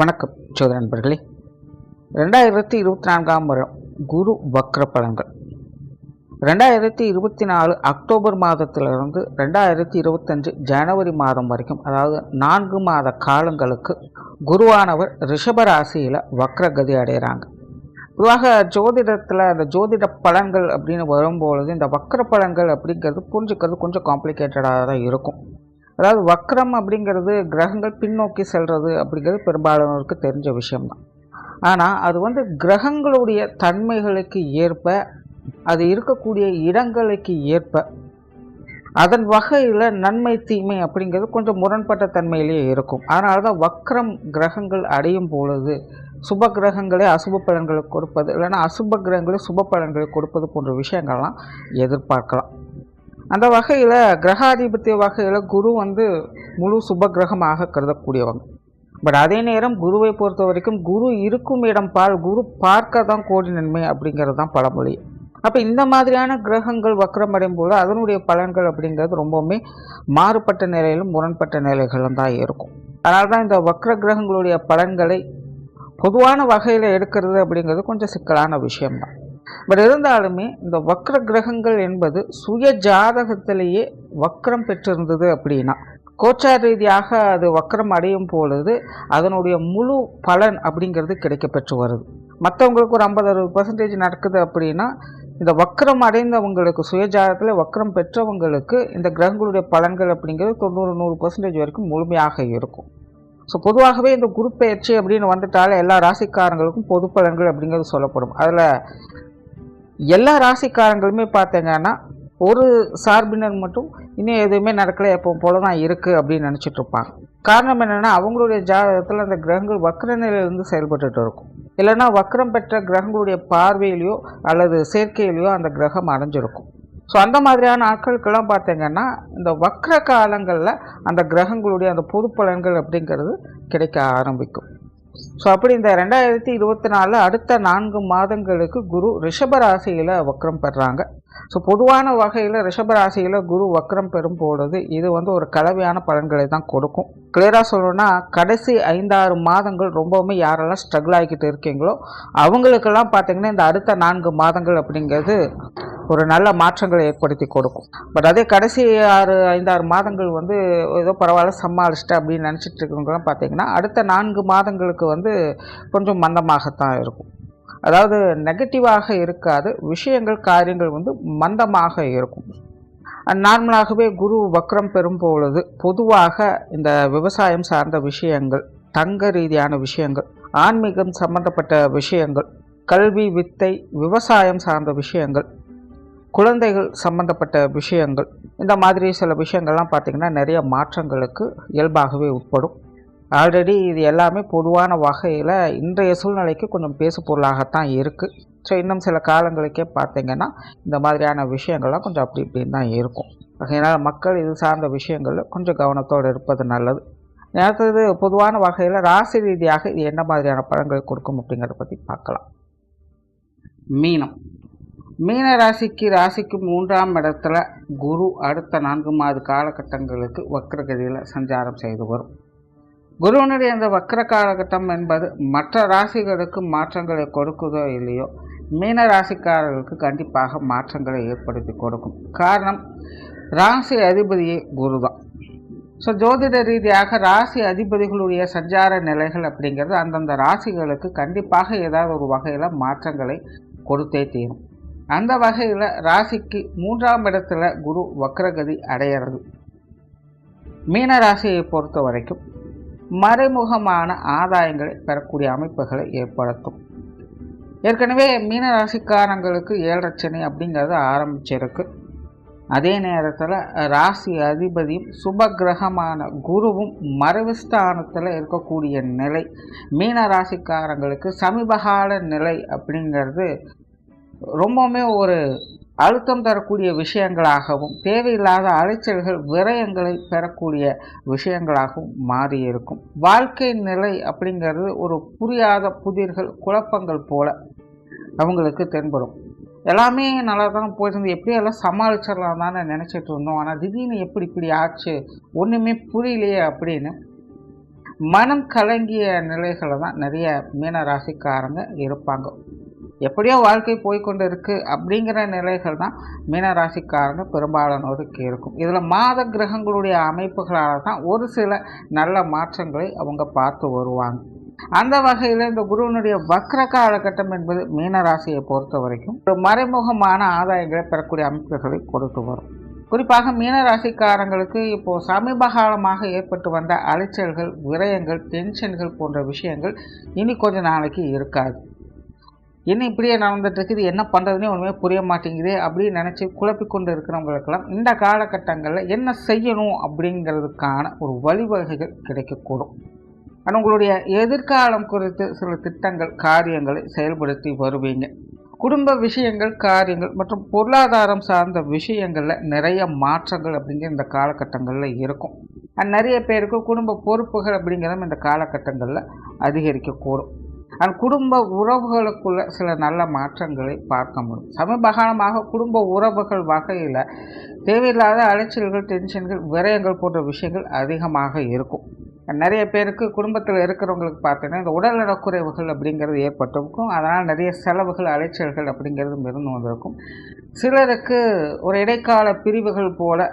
வணக்கம் சோதர நண்பர்களே. ரெண்டாயிரத்தி இருபத்தி நான்காம் வருடம் குரு வக்ர பலன்கள். ரெண்டாயிரத்தி இருபத்தி நாலு அக்டோபர் மாதத்திலிருந்து ரெண்டாயிரத்தி இருபத்தஞ்சு ஜனவரி மாதம் வரைக்கும் அதாவது நான்கு மாத காலங்களுக்கு குருவானவர் ரிஷபராசியில் வக்ரகதி அடைகிறாங்க. பொதுவாக ஜோதிடத்தில் அந்த ஜோதிட பலன்கள் அப்படின்னு வரும்பொழுது இந்த வக்ர பலன்கள் அப்படிங்கிறது புரிஞ்சுக்கிறது கொஞ்சம் காம்ப்ளிகேட்டடாக தான் இருக்கும். அதாவது வக்ரம் அப்படிங்கிறது கிரகங்கள் பின்னோக்கி செல்வது அப்படிங்கிறது பெரும்பாலானோருக்கு தெரிஞ்ச விஷயம்தான். ஆனால் அது வந்து கிரகங்களுடைய தன்மைகளுக்கு ஏற்ப அது இருக்கக்கூடிய இடங்களுக்கு ஏற்ப அதன் வகையில் நன்மை தீமை அப்படிங்கிறது கொஞ்சம் முரண்பட்ட தன்மையிலேயே இருக்கும். அதனால தான் வக்ரம் கிரகங்கள் அடையும் பொழுது சுப கிரகங்களே அசுப பலன்களை கொடுப்பது இல்லைன்னா அசுப கிரகங்களே சுப பலன்களை கொடுப்பது போன்ற விஷயங்கள்லாம் எதிர்பார்க்கலாம். அந்த வகையில் கிரகாதிபத்திய வகையில் குரு வந்து முழு சுப கிரகமாக கருதக்கூடியவங்க. பட் அதே நேரம் குருவை பொறுத்த வரைக்கும் குரு இருக்கும் இடம் பால் குரு பார்க்க தான் கோடி நன்மை அப்படிங்கிறது தான் பழமொழி. அப்போ இந்த மாதிரியான கிரகங்கள் வக்ரமடையும் போது அதனுடைய பலன்கள் அப்படிங்கிறது ரொம்பவுமே மாறுபட்ட நிலையிலும் முரண்பட்ட நிலைகளும் தான் இருக்கும். அதனால தான் இந்த வக்ர கிரகங்களுடைய பலன்களை பொதுவான வகையில் எடுக்கிறது அப்படிங்கிறது கொஞ்சம் சிக்கலான விஷயம்தான். பட் இருந்தாலுமே இந்த வக்ர கிரகங்கள் என்பது சுய ஜாதகத்திலேயே வக்ரம் பெற்றிருந்தது அப்படின்னா கோச்சார் ரீதியாக அது வக்ரம் அடையும் பொழுது அதனுடைய முழு பலன் அப்படிங்கிறது கிடைக்க பெற்று வருது. மற்றவங்களுக்கு ஒரு ஐம்பது அறுபது பர்சன்டேஜ் நடக்குது அப்படின்னா இந்த வக்ரம் அடைந்தவங்களுக்கு சுயஜாதத்தில் வக்ரம் பெற்றவங்களுக்கு இந்த கிரகங்களுடைய பலன்கள் அப்படிங்கிறது தொண்ணூறு நூறு பர்சன்டேஜ் வரைக்கும் முழுமையாக இருக்கும். ஸோ பொதுவாகவே இந்த குரு பயிற்சி அப்படின்னு வந்துட்டாலே எல்லா ராசிக்காரங்களுக்கும் பொது பலன்கள் அப்படிங்கிறது சொல்லப்படும். அதில் எல்லா ராசிக்காரங்களுமே பார்த்தீங்கன்னா ஒரு சார்பினர் மட்டும் இன்னும் எதுவுமே நடக்கலை எப்போ போல தான் இருக்குது அப்படின்னு நினச்சிட்டு இருப்பாங்க. காரணம் என்னென்னா அவங்களுடைய ஜாதகத்தில் அந்த கிரகங்கள் வக்கர நிலையிலிருந்து செயல்பட்டுட்டு இருக்கும். இல்லைன்னா வக்கரம் பெற்ற கிரகங்களுடைய பார்வையிலையோ அல்லது சேர்க்கையிலையோ அந்த கிரகம் அடைஞ்சிருக்கும். ஸோ அந்த மாதிரியான ஆட்களுக்கெல்லாம் பார்த்தீங்கன்னா இந்த வக்கர காலங்களில் அந்த கிரகங்களுடைய அந்த பொது பலன்கள் அப்படிங்கிறது கிடைக்க ஆரம்பிக்கும். ஸோ அப்படி இந்த ரெண்டாயிரத்தி இருபத்தி நாலு அடுத்த நான்கு மாதங்களுக்கு குரு ரிஷபராசியில் வக்ரம் பெறாங்க. ஸோ பொதுவான வகையில் ரிஷபராசியில் குரு வக்ரம் பெறும் பொழுது இது வந்து ஒரு கலவையான பலன்களை தான் கொடுக்கும். கிளியராக சொல்லணும்னா கடைசி ஐந்தாறு மாதங்கள் ரொம்பவுமே யாரெல்லாம் ஸ்ட்ரகிள் ஆகிக்கிட்டு இருக்கீங்களோ அவங்களுக்கெல்லாம் பார்த்தீங்கன்னா இந்த அடுத்த நான்கு மாதங்கள் அப்படிங்கிறது ஒரு நல்ல மாற்றங்களை ஏற்படுத்தி கொடுக்கும். பட் அதே கடைசி ஆறு ஐந்தாறு மாதங்கள் வந்து ஏதோ பரவாயில்ல சமாளிச்சிட்டு அப்படின்னு நினச்சிட்டு இருக்கிறவங்களாம் பார்த்தீங்கன்னா அடுத்த நான்கு மாதங்களுக்கு வந்து கொஞ்சம் மந்தமாகத்தான் இருக்கும். அதாவது நெகட்டிவாக இருக்காது விஷயங்கள் காரியங்கள் வந்து மந்தமாக இருக்கும். நார்மலாகவே குரு வக்ரம் பெறும் பொழுது பொதுவாக இந்த விவசாயம் சார்ந்த விஷயங்கள் தங்க ரீதியான விஷயங்கள் ஆன்மீகம் சம்பந்தப்பட்ட விஷயங்கள் கல்வி வித்தை விவசாயம் சார்ந்த விஷயங்கள் குழந்தைகள் சம்பந்தப்பட்ட விஷயங்கள் இந்த மாதிரி சில விஷயங்கள்லாம் பார்த்திங்கன்னா நிறைய மாற்றங்களுக்கு இயல்பாகவே உட்படும். ஆல்ரெடி இது எல்லாமே பொதுவான வகையில் இன்றைய சூழ்நிலைக்கு கொஞ்சம் பேசு பொருளாகத்தான் இருக்குது ஸோ இன்னும் சில காலங்களுக்கே பார்த்திங்கன்னா இந்த மாதிரியான விஷயங்கள்லாம் கொஞ்சம் அப்படி இப்படின்னு தான் இருக்கும். அதனால் மக்கள் இது சார்ந்த விஷயங்களில் கொஞ்சம் கவனத்தோடு இருப்பது நல்லது. அடுத்தது பொதுவான வகையில் ராசி ரீதியாக இது என்ன மாதிரியான பழங்கள் கொடுக்கும் அப்படிங்கிறத பற்றி பார்க்கலாம். மீனம். மீன ராசிக்கு ராசிக்கு மூன்றாம் இடத்துல குரு அடுத்த நான்கு மாத காலகட்டங்களுக்கு வக்ரகதியில் சஞ்சாரம் செய்து வரும். குருவனுடைய அந்த வக்கர காலகட்டம் என்பது மற்ற ராசிகளுக்கு மாற்றங்களை கொடுக்குதோ இல்லையோ மீன ராசிக்காரர்களுக்கு கண்டிப்பாக மாற்றங்களை ஏற்படுத்தி கொடுக்கும். காரணம் ராசி அதிபதியே குரு தான் ஸோ ஜோதிட ரீதியாக ராசி அதிபதிகளுடைய சஞ்சார நிலைகள் அப்படிங்கிறது அந்தந்த ராசிகளுக்கு கண்டிப்பாக ஏதாவது ஒரு வகையில் மாற்றங்களை கொடுத்தே தீரும். அந்த வகையில் ராசிக்கு மூன்றாம் இடத்துல குரு வக்ரகதி அடையிறது. மீன ராசியை பொறுத்த வரைக்கும் மறைமுகமான ஆதாயங்களை பெறக்கூடிய அமைப்புகளை ஏற்படுத்தும். ஏற்கனவே மீன ராசிக்காரங்களுக்கு ஏழரச்சனை அப்படிங்கிறது ஆரம்பிச்சிருக்கு. அதே நேரத்தில் ராசி அதிபதியும் சுப கிரகமான குருவும் மறைவுஸ்தானத்தில் இருக்கக்கூடிய நிலை மீன ராசிக்காரங்களுக்கு சமீபகால நிலை அப்படிங்கிறது ரொம்பவுமே ஒரு அழுத்தம் தரக்கூடிய விஷயங்களாகவும் தேவையில்லாத அலைச்சல்கள் விரயங்களை பெறக்கூடிய விஷயங்களாகவும் மாறியிருக்கும். வாழ்க்கை நிலை அப்படிங்கிறது ஒரு புரியாத புதிர்கள் குழப்பங்கள் போல அவங்களுக்கு தென்படும். எல்லாமே நல்லா தான் போயிருந்து எப்படியெல்லாம் சமாளிச்சிடலாம் தானே நினச்சிட்டு இருந்தோம். ஆனால் திடீர்னு எப்படி இப்படி ஆச்சு ஒன்றுமே புரியலையே அப்படின்னு மனம் கலங்கிய நிலைகளை தான் நிறைய மீன ராசிக்காரங்க இருப்பாங்க. எப்படியோ வாழ்க்கை போய்கொண்டு இருக்குது அப்படிங்கிற நிலைகள் தான் மீனராசிக்காரங்க பெரும்பாலானோருக்கு இருக்கும். இதில் மாத கிரகங்களுடைய அமைப்புகளால் தான் ஒரு சில நல்ல மாற்றங்களை அவங்க பார்த்து வருவாங்க. அந்த வகையில் இந்த குருவனுடைய வக்ர காலகட்டம் என்பது மீனராசியை பொறுத்த வரைக்கும் ஒரு மறைமுகமான ஆதாயங்களை பெறக்கூடிய அமைப்புகளை கொடுத்து வரும். குறிப்பாக மீனராசிக்காரங்களுக்கு இப்போது சமீப காலமாக ஏற்பட்டு வந்த அலைச்சல்கள் விரயங்கள் டென்ஷன்கள் போன்ற விஷயங்கள் இனி கொஞ்ச நாளைக்கு இருக்காது. என்ன இப்படியே நடந்துட்டு இருக்குது என்ன பண்ணுறதுனே ஒன்றுமே புரிய மாட்டேங்குது. அப்படின்னு நினச்சி குழப்பிக்கொண்டு இருக்கிறவங்களுக்கெல்லாம் இந்த காலகட்டங்களில் என்ன செய்யணும் அப்படிங்கிறதுக்கான ஒரு வழிவகைகள் கிடைக்கக்கூடும். ஆனால் உங்களுடைய எதிர்காலம் குறித்து சில திட்டங்கள் காரியங்களை செயல்படுத்தி வருவீங்க. குடும்ப விஷயங்கள் காரியங்கள் மற்றும் பொருளாதாரம் சார்ந்த விஷயங்களில் நிறைய மாற்றங்கள் அப்படிங்கிற இந்த காலகட்டங்களில் இருக்கும். நிறைய பேருக்கு குடும்ப பொறுப்புகள் அப்படிங்கிறதும் இந்த காலகட்டங்களில் அதிகரிக்கக்கூடும். அண்ட் குடும்ப உறவுகளுக்குள்ள சில நல்ல மாற்றங்களை பார்க்க முடியும். சமீபகாலமாக குடும்ப உறவுகள் வகையில் தேவையில்லாத அலைச்சல்கள் டென்ஷன்கள் விரயங்கள் போன்ற விஷயங்கள் அதிகமாக இருக்கும். நிறைய பேருக்கு குடும்பத்தில் இருக்கிறவங்களுக்கு பார்த்தீங்கன்னா இந்த உடல்நலக்குறைவுகள் அப்படிங்கிறது ஏற்பட்டிருக்கும். அதனால் நிறைய செலவுகள் அலைச்சல்கள் அப்படிங்கிறதும் இருந்து வந்திருக்கும். சிலருக்கு ஒரு இடைக்கால பிரிவுகள் போல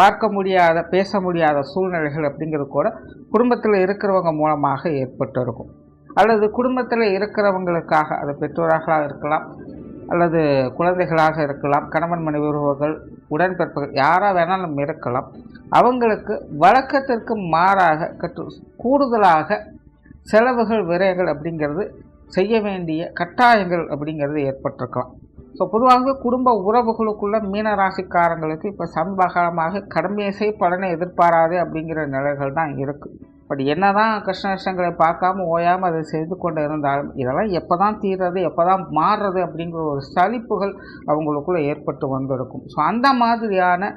பார்க்க முடியாத பேச முடியாத சூழ்நிலைகள் அப்படிங்கிறது கூட குடும்பத்தில் இருக்கிறவங்க மூலமாக ஏற்பட்டிருக்கும். அல்லது குடும்பத்தில் இருக்கிறவங்களுக்காக அது பெற்றோராக இருக்கலாம் அல்லது குழந்தைகளாக இருக்கலாம் கணவன் மனைவி உறவுகள் உடன்பிறப்புகள் யாராக வேணாலும் இருக்கலாம் அவங்களுக்கு வழக்கத்திற்கு மாறாக கற்று கூடுதலாக செலவுகள் விரயங்கள் அப்படிங்கிறது செய்ய வேண்டிய கட்டாயங்கள் அப்படிங்கிறது ஏற்பட்டிருக்கலாம். ஸோ பொதுவாகவே குடும்ப உறவுகளுக்குள்ள மீனராசிக்காரங்களுக்கு இப்போ சமீபகாலமாக கடமையை பலனை எதிர்பாராது அப்படிங்கிற நிலைகள் தான் இருக்குது பட் என்ன தான் கஷ்ட நஷ்டங்களை பார்க்காம ஓயாமல் அதை செய்து கொண்டு இருந்தாலும் இதெல்லாம் எப்போ தான் தீர்றது எப்போ தான் மாறுறது அப்படிங்கிற ஒரு சலிப்புகள் அவங்களுக்குள்ளே ஏற்பட்டு வந்திருக்கும். ஸோ அந்த மாதிரியான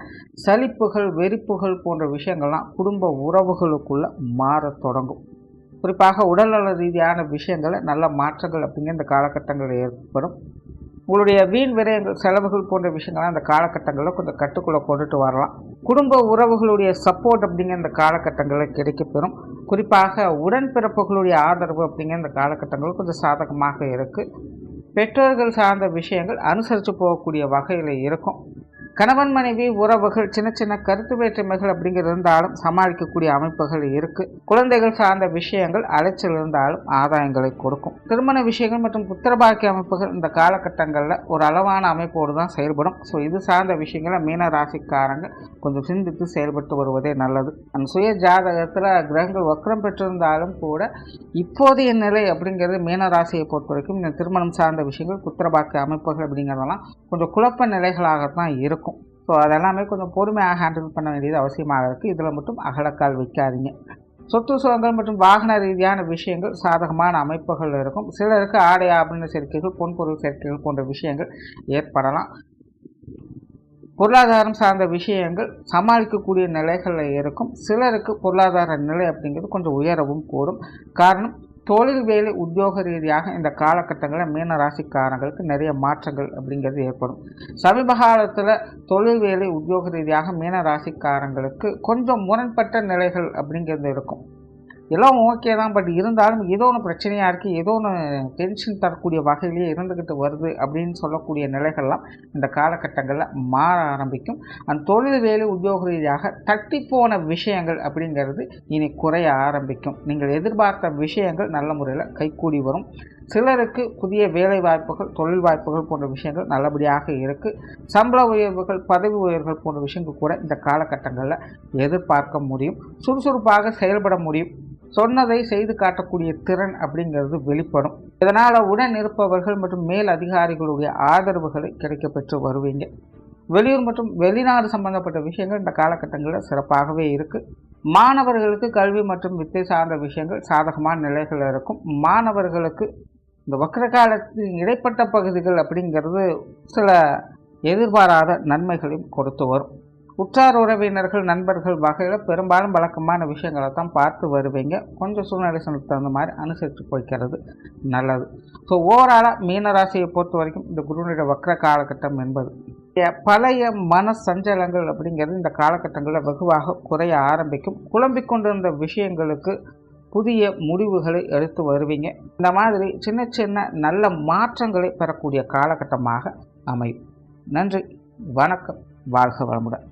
சலிப்புகள் வெறிப்புகள் போன்ற விஷயங்கள்லாம் குடும்ப உறவுகளுக்குள்ளே மாற தொடங்கும். குறிப்பாக உடல்நல ரீதியான விஷயங்களை நல்ல மாற்றங்கள் அப்படிங்கிற இந்த காலகட்டங்களில் ஏற்படும். உங்களுடைய வீண் விரயங்கள் செலவுகள் போன்ற விஷயங்கள்லாம் அந்த காலகட்டங்களில் கொஞ்சம் கட்டுக்குள்ளே கொண்டுட்டு வரலாம். குடும்ப உறவுகளுடைய சப்போர்ட் அப்படிங்கிற இந்த காலகட்டங்களில் கிடைக்கப்பெறும். குறிப்பாக உடன்பிறப்புகளுடைய ஆதரவு அப்படிங்கிற இந்த காலகட்டங்கள் கொஞ்சம் சாதகமாக இருக்குது பெற்றோர்கள் சார்ந்த விஷயங்கள் அனுசரித்து போகக்கூடிய வகையில் இருக்கும். கணவன் மனைவி உறவுகள் சின்ன சின்ன கருத்து வேற்றுமைகள் அப்படிங்கிறது இருந்தாலும் சமாளிக்கக்கூடிய அமைப்புகள் இருக்குது குழந்தைகள் சார்ந்த விஷயங்கள் அலைச்சல் இருந்தாலும் ஆதாயங்களை கொடுக்கும். திருமண விஷயங்கள் மற்றும் புத்திரபாக்கிய அமைப்புகள் இந்த காலகட்டங்களில் ஒரு அளவான அமைப்போடு தான் செயல்படும். ஸோ இது சார்ந்த விஷயங்களை மீன ராசிக்காரங்க கொஞ்சம் சிந்தித்து செயல்பட்டு வருவதே நல்லது. அந்த சுய ஜாதகத்தில் கிரகங்கள் வக்கரம் பெற்றிருந்தாலும் கூட இப்போதைய நிலை அப்படிங்கிறது மீன ராசியை பொறுத்த வரைக்கும் இந்த திருமணம் சார்ந்த விஷயங்கள் புத்திரபாக்கிய அமைப்புகள் அப்படிங்கிறதெல்லாம் கொஞ்சம் குழப்ப நிலைகளாகத்தான் இருக்கும். ஸோ அதெல்லாமே கொஞ்சம் பொறுமையாக ஹேண்டில் பண்ண வேண்டியது அவசியமாக இருக்குது இதில் மட்டும் அகலக்கால் வைக்காதீங்க. சொத்து சுகங்கள் மற்றும் வாகன ரீதியான விஷயங்கள் சாதகமான அமைப்புகள் இருக்கும். சிலருக்கு ஆடை ஆபரண சேர்க்கைகள் பொன்பொருள் சேர்க்கைகள் போன்ற விஷயங்கள் ஏற்படலாம். பொருளாதாரம் சார்ந்த விஷயங்கள் சமாளிக்கக்கூடிய நிலைகளில் இருக்கும். சிலருக்கு பொருளாதார நிலை அப்படிங்கிறது கொஞ்சம் உயரவும் கூடும். காரணம் தொழில் வேலை உத்தியோக ரீதியாக இந்த காலகட்டங்களில் மீன ராசிக்காரங்களுக்கு நிறைய மாற்றங்கள் அப்படிங்கிறது ஏற்படும். சமீப காலத்தில் தொழில் வேலை உத்தியோக ரீதியாக மீன ராசிக்காரங்களுக்கு கொஞ்சம் முரண்பட்ட நிலைகள் அப்படிங்கிறது இருக்கும். எல்லாம் ஓகே தான். பட் இருந்தாலும் ஏதோ ஒன்று பிரச்சனையாக இருக்குது ஏதோ ஒன்று டென்ஷன் தரக்கூடிய வகையிலேயே இருந்துக்கிட்டு வருது அப்படின்னு சொல்லக்கூடிய நிலைகள்லாம் இந்த காலகட்டங்களில் மாற ஆரம்பிக்கும். அந்த தொழில் வேலை உத்தியோக ரீதியாக தட்டி போன விஷயங்கள் அப்படிங்கிறது இனி குறைய ஆரம்பிக்கும். நீங்கள் எதிர்பார்த்த விஷயங்கள் நல்ல முறையில் கைகூடி வரும். சிலருக்கு புதிய வேலை வாய்ப்புகள் தொழில் வாய்ப்புகள் போன்ற விஷயங்கள் நல்லபடியாக இருக்குது சம்பள உயர்வுகள் பதவி உயர்வுகள் போன்ற விஷயங்கள் கூட இந்த காலகட்டங்களில் எதிர்பார்க்க முடியும். சுறுசுறுப்பாக செயல்பட முடியும். சொன்னதை செய்து காட்டக்கூடிய திறன் அப்படிங்கிறது வெளிப்படும். இதனால் உடன் இருப்பவர்கள் மற்றும் மேல் அதிகாரிகளுடைய ஆதரவுகளை கிடைக்கப்பெற்று வருவீங்க. வெளியூர் மற்றும் வெளிநாடு சம்பந்தப்பட்ட விஷயங்கள் இந்த காலகட்டங்களில் சிறப்பாகவே இருக்குது மாணவர்களுக்கு கல்வி மற்றும் வித்தை சார்ந்த விஷயங்கள் சாதகமான நிலைகள் இருக்கும். மாணவர்களுக்கு இந்த வக்கரகாலத்தின் இடைப்பட்ட பகுதிகள் அப்படிங்கிறது சில எதிர்பாராத நன்மைகளையும் கொடுத்து வரும். உற்றார் உறவினர்கள் நண்பர்கள் வகையில் பெரும்பாலும் வழக்கமான விஷயங்களை தான் பார்த்து வருவீங்க. கொஞ்சம் சூழ்நிலை தகுந்த மாதிரி அனுசரித்து போய்க்கிறது நல்லது. ஸோ ஓவராலாக மீனராசியை பொறுத்த வரைக்கும் இந்த குருனுடைய வக்ர காலகட்டம் என்பது பழைய மன சஞ்சலங்கள் அப்படிங்கிறது இந்த காலகட்டங்களில் வெகுவாக குறைய ஆரம்பிக்கும். குழம்பிக் கொண்டிருந்த விஷயங்களுக்கு புதிய முடிவுகளை எடுத்து வருவீங்க. இந்த மாதிரி சின்ன சின்ன நல்ல மாற்றங்களை பெறக்கூடிய காலகட்டமாக அமையும். நன்றி. வணக்கம். வாழ்க வளமுடன்.